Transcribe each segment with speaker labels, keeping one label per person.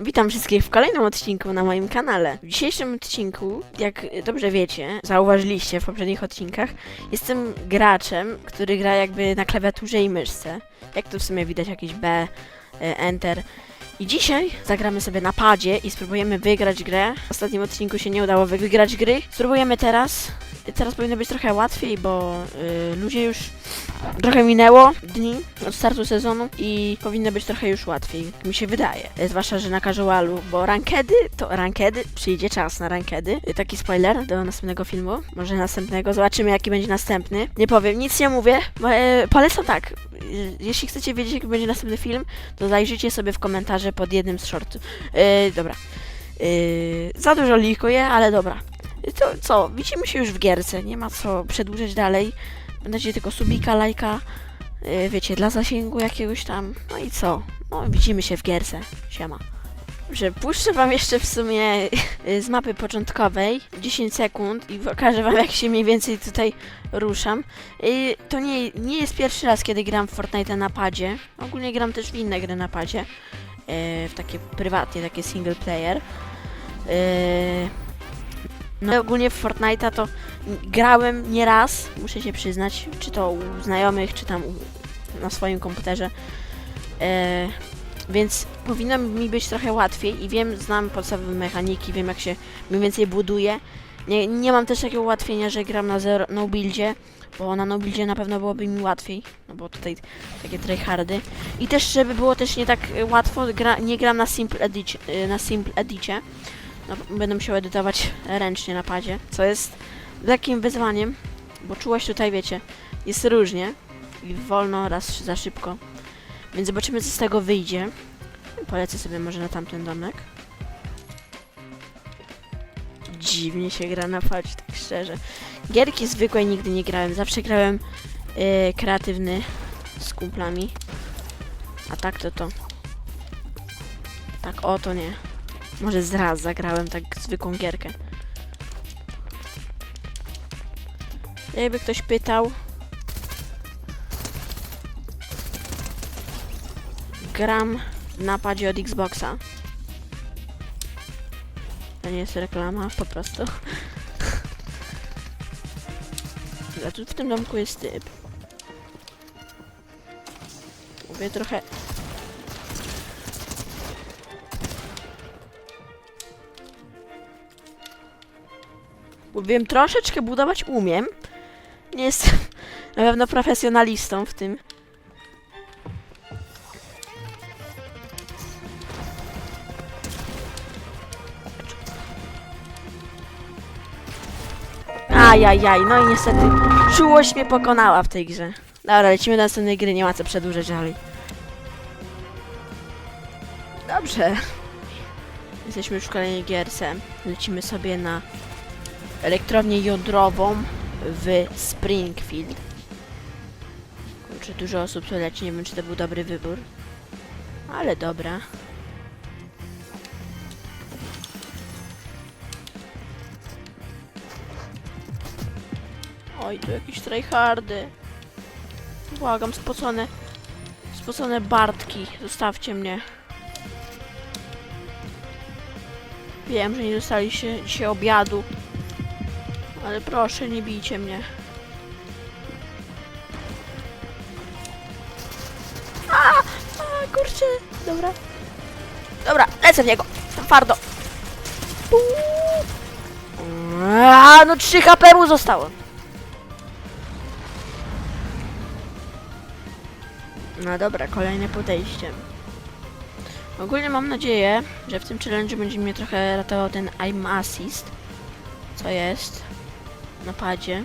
Speaker 1: Witam wszystkich w kolejnym odcinku na moim kanale. W dzisiejszym odcinku, jak dobrze wiecie, zauważyliście w poprzednich odcinkach, jestem graczem, który gra jakby na klawiaturze i myszce. Jak to w sumie widać, jakieś B, e, Enter. I dzisiaj zagramy sobie na padzie i spróbujemy wygrać grę. W ostatnim odcinku się nie udało wy- wygrać gry. Spróbujemy teraz. Teraz powinno być trochę łatwiej, bo y, ludzie już trochę minęło dni od startu sezonu i powinno być trochę już łatwiej, mi się wydaje. Zwłaszcza, że na casualu, bo rankedy to rankedy, przyjdzie czas na rankedy. E, Taki spoiler do następnego filmu, może następnego, zobaczymy jaki będzie następny. Nie powiem, nic nie mówię, bo, e, polecam tak, e, jeśli chcecie wiedzieć jaki będzie następny film, to zajrzyjcie sobie w komentarze pod jednym z shortów. E, dobra. E, za dużo likuję, ale dobra. To co, widzimy się już w gierce, nie ma co przedłużać dalej. Będziecie tylko subika, lajka, yy, wiecie, dla zasięgu jakiegoś tam. No i co? No, widzimy się w gierce. Siema. Że puszczę wam jeszcze w sumie yy, z mapy początkowej 10 sekund i pokażę wam jak się mniej więcej tutaj ruszam. Yy, to nie, nie jest pierwszy raz, kiedy gram w Fortnite na padzie. Ogólnie gram też w inne gry na padzie. Yy, w takie prywatnie, takie single player. Yy, no ogólnie w Fortnite'a to grałem nieraz, muszę się przyznać, czy to u znajomych, czy tam u, na swoim komputerze. E, więc powinno mi być trochę łatwiej i wiem, znam podstawowe mechaniki, wiem jak się mniej więcej buduje. Nie, nie mam też takiego ułatwienia, że gram na zero, no buildzie, bo na no buildzie na pewno byłoby mi łatwiej, no bo tutaj takie tryhardy. I też, żeby było też nie tak łatwo, gra, nie gram na simple edicie, e, na simple edicie. No, będę musiał edytować ręcznie na padzie, co jest lekkim wyzwaniem, bo czułość tutaj, wiecie, jest różnie. I wolno, raz za szybko. Więc zobaczymy, co z tego wyjdzie. Polecę sobie może na tamten domek. Dziwnie się gra na padzie, tak szczerze. Gierki zwykłej nigdy nie grałem. Zawsze grałem yy, kreatywny z kumplami. A tak to to. Tak o to nie. Może zraz zagrałem tak zwykłą gierkę. Jakby ktoś pytał. Gram w napadzie od Xboxa. To nie jest reklama, po prostu. A tu w tym domku jest typ. Mówię trochę... Wiem, troszeczkę budować umiem. Nie jestem na pewno profesjonalistą w tym. Ajajaj, no i niestety czułość mnie pokonała w tej grze. Dobra, lecimy do następnej gry, nie ma co przedłużać dalej. Dobrze. Jesteśmy już w kolejnej gierce. Lecimy sobie na elektrownię jądrową w Springfield. Kurczę, dużo osób tu leci, nie wiem czy to był dobry wybór. Ale dobra. Oj, tu jakieś tryhardy. Błagam, spocone... Spocone Bartki, zostawcie mnie. Wiem, że nie dostaliście dzisiaj obiadu. Ale proszę, nie bijcie mnie. A, a kurczę. Dobra. Dobra, lecę w niego. Twardo. A, no 3 HP mu zostało. No dobra, kolejne podejście. Ogólnie mam nadzieję, że w tym challenge będzie mnie trochę ratował ten I'm Assist. Co jest na padzie.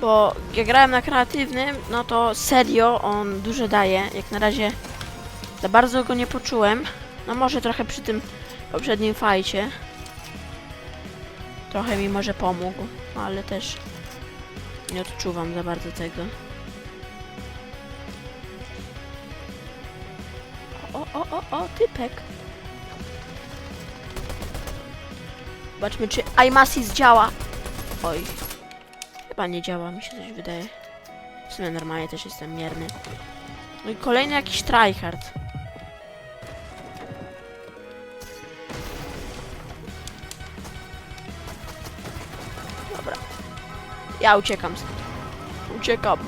Speaker 1: Bo jak grałem na kreatywnym, no to serio on dużo daje. Jak na razie za bardzo go nie poczułem. No może trochę przy tym poprzednim fajcie. Trochę mi może pomógł, ale też nie odczuwam za bardzo tego. O, o, o, o, typek. Zobaczmy, czy iMasis działa. Oj. Chyba nie działa, mi się coś wydaje. W sumie normalnie też jestem mierny. No i kolejny jakiś tryhard. Dobra. Ja uciekam. Uciekam.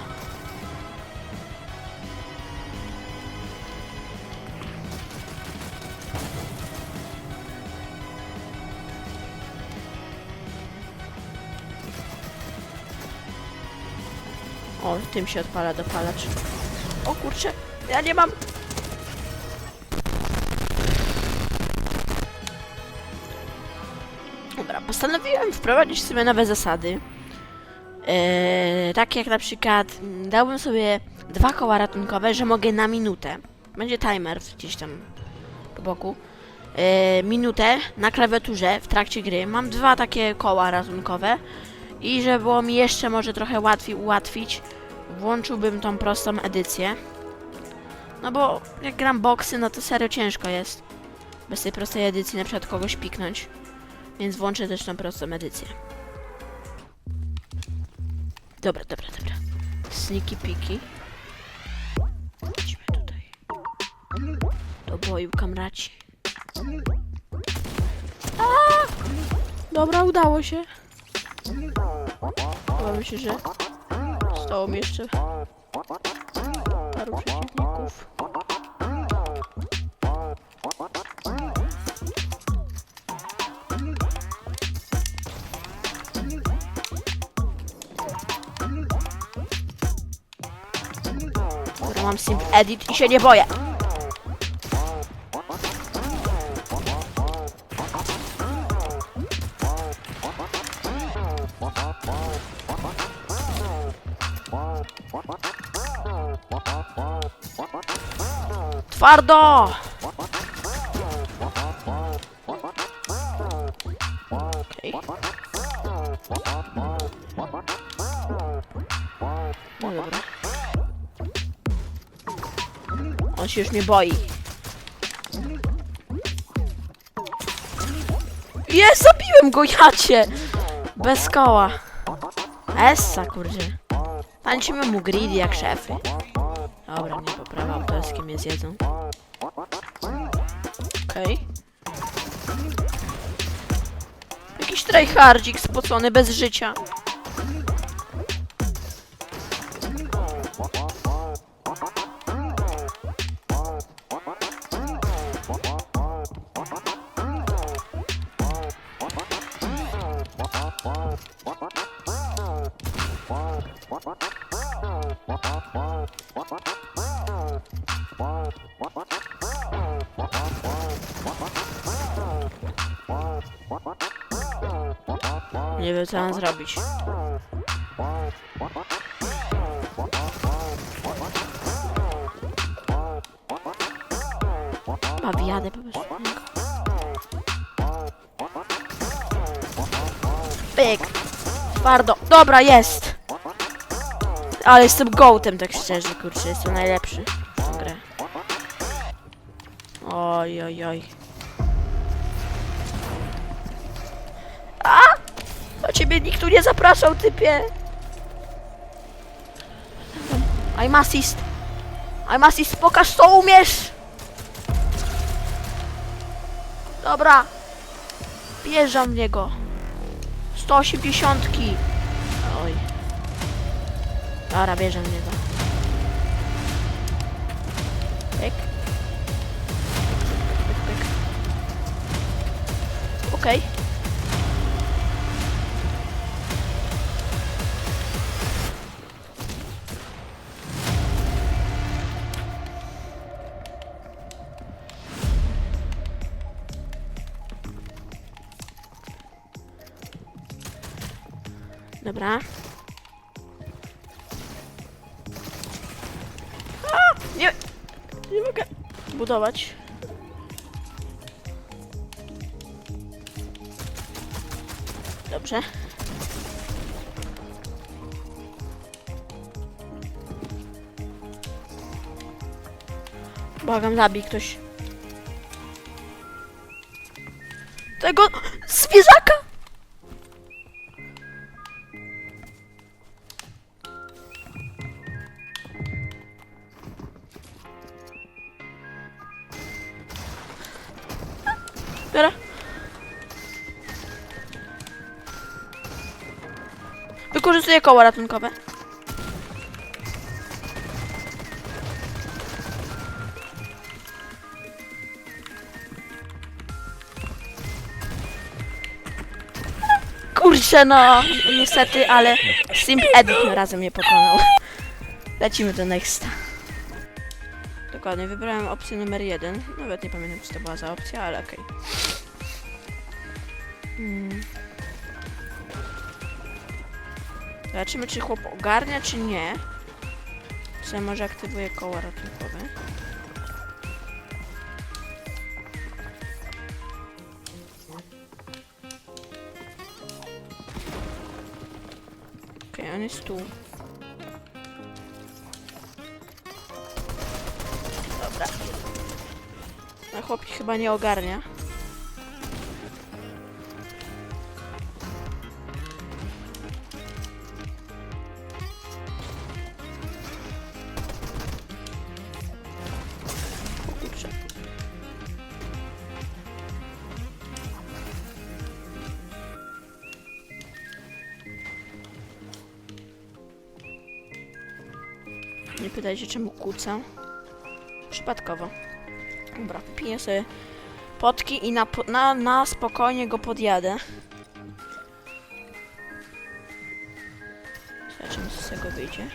Speaker 1: O, tym się odpala dopalacz. O kurczę, ja nie mam. Dobra, postanowiłem wprowadzić sobie nowe zasady. Eee, tak jak na przykład mm, dałbym sobie dwa koła ratunkowe, że mogę na minutę. Będzie timer gdzieś tam po boku. Eee, minutę na klawiaturze w trakcie gry. Mam dwa takie koła ratunkowe. I żeby było mi jeszcze może trochę łatwiej ułatwić, włączyłbym tą prostą edycję. No bo jak gram boksy, no to serio ciężko jest. Bez tej prostej edycji na przykład kogoś piknąć. Więc włączę też tą prostą edycję. Dobra, dobra, dobra. Sneaky piki. Chodźmy tutaj. Do boju, kamraci. A! Dobra, udało się. Chyba się, że zostało mi jeszcze paru przeciwników. Dobra, mam simp edit i się nie boję. Twardo! Okej. No dobra. On się już mnie boi. Jest, zabiłem go, jacie! Bez koła. Essa, kurde. Tańczymy mu greedy jak szefy. Dobra, nie poprawa autorskie mnie zjedzą. Okej. Jakiś tryhardzik spocony bez życia. Nie wiem co mam zrobić. A wjadę po prostu. Pyk. Twardo. Dobra, jest. Ale jestem gołtem, tak szczerze, kurczę. Jestem najlepszy w grę. Oj, oj, oj. Ciebie nikt tu nie zapraszał, typie. I'm assist. I'm assist, pokaż co umiesz. Dobra. Wjeżdżam w niego. 180. Oj. Dobra, bierzem w niego. Pyk. Pyk, pyk, pyk. Okej. Dobra. A, nie, nie mogę budować. Dobrze. Błagam, zabij ktoś. Tego zwierzaka! Dobra. Wykorzystuję koło ratunkowe. Kurczę no, niestety, ale Simp Edit razem mnie pokonał. Lecimy do Nexta. Dokładnie, wybrałem opcję numer jeden. Nawet nie pamiętam, co to była za opcja, ale okej. Hmm. Zobaczymy, czy chłop ogarnia, czy nie. Czy może aktywuje koło ratunkowe. Okej, on jest tu. Dobra. No chłop chyba nie ogarnia. Nie pytaj się czemu kłócę. Przypadkowo. Dobra, piję sobie potki i na, na, na spokojnie go podjadę. Zobaczymy co z tego wyjdzie.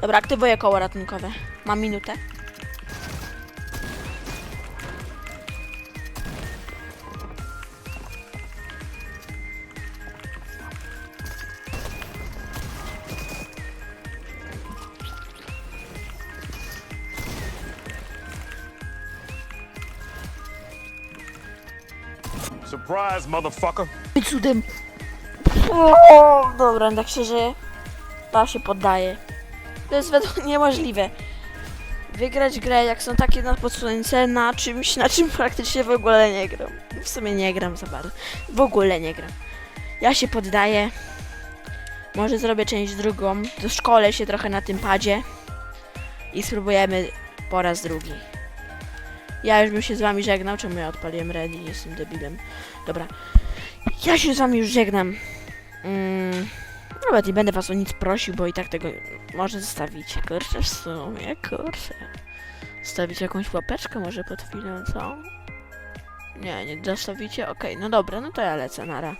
Speaker 1: Dobra, aktywuję koło ratunkowe. Mam minutę.
Speaker 2: Surprise, motherfucker.
Speaker 1: Cudem. O, dobra, tak szczerze. Ja się poddaję. To jest według niemożliwe. Wygrać grę, jak są takie na podsunięcie na czymś, na czym praktycznie w ogóle nie gram. W sumie nie gram za bardzo. W ogóle nie gram. Ja się poddaję. Może zrobię część drugą. Doszkolę się trochę na tym padzie. I spróbujemy po raz drugi. Ja już bym się z wami żegnał. Czemu ja odpaliłem ready? Jestem debilem. Dobra. Ja się z wami już żegnam. Mm, nawet nie będę was o nic prosił, bo i tak tego może zostawicie. Kurczę, w sumie, kurczę. Zostawić jakąś łapeczkę może pod chwilą, co? Nie, nie zostawicie? Okej, no dobra, no to ja lecę, nara.